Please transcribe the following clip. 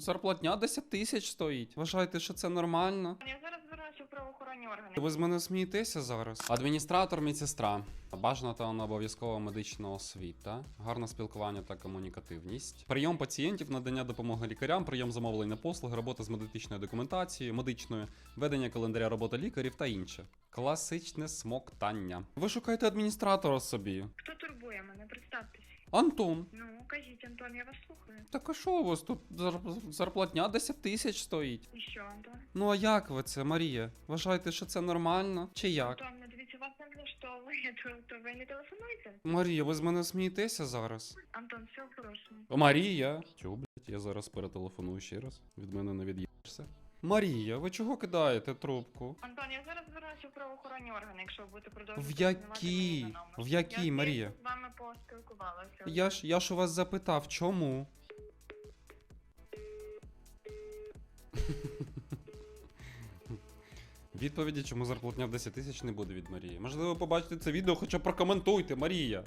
Зарплатня 10 тисяч стоїть. Вважаєте, що це нормально? Я зараз збираюся в правоохоронні органи. Ви з мене смієтеся зараз? Адміністратор, медсестра. Бажана та обов'язкова медична освіта, гарне спілкування та комунікативність, прийом пацієнтів, надання допомоги лікарям, прийом замовлення послуг, робота з медичною документацією, медичною, ведення календаря роботи лікарів та інше. Класичне смоктання. Ви шукаєте адміністратора собі. Хто турбує мене? Представтесь. Антон. Ну, кажіть, Антон, я вас слухаю. Так а що у вас тут зар- зарплатня 10 тисяч стоїть? І що, Антон? Ну а як ви це, Марія? Вважаєте, що це нормально? Чи як? Антон, ну дивіться, вас не влаштовує, то, то ви не телефонуєте? Марія, ви з мене смієтеся зараз? Антон, все в. Марія. Тю, блядь, я зараз перетелефоную ще раз. Від мене не від'їшся. Марія, ви чого кидаєте трубку? Антон, я зараз збираюся в правоохоронні органи, якщо ви будете продовжувати. В які? знімати мені на номер. В які, я Марія? З. Я ж я ж у вас запитав, чому? Відповіді, чому зарплатня в 10 тисяч не буде від Марії. Можливо, побачите це відео, хоча прокоментуйте, Марія.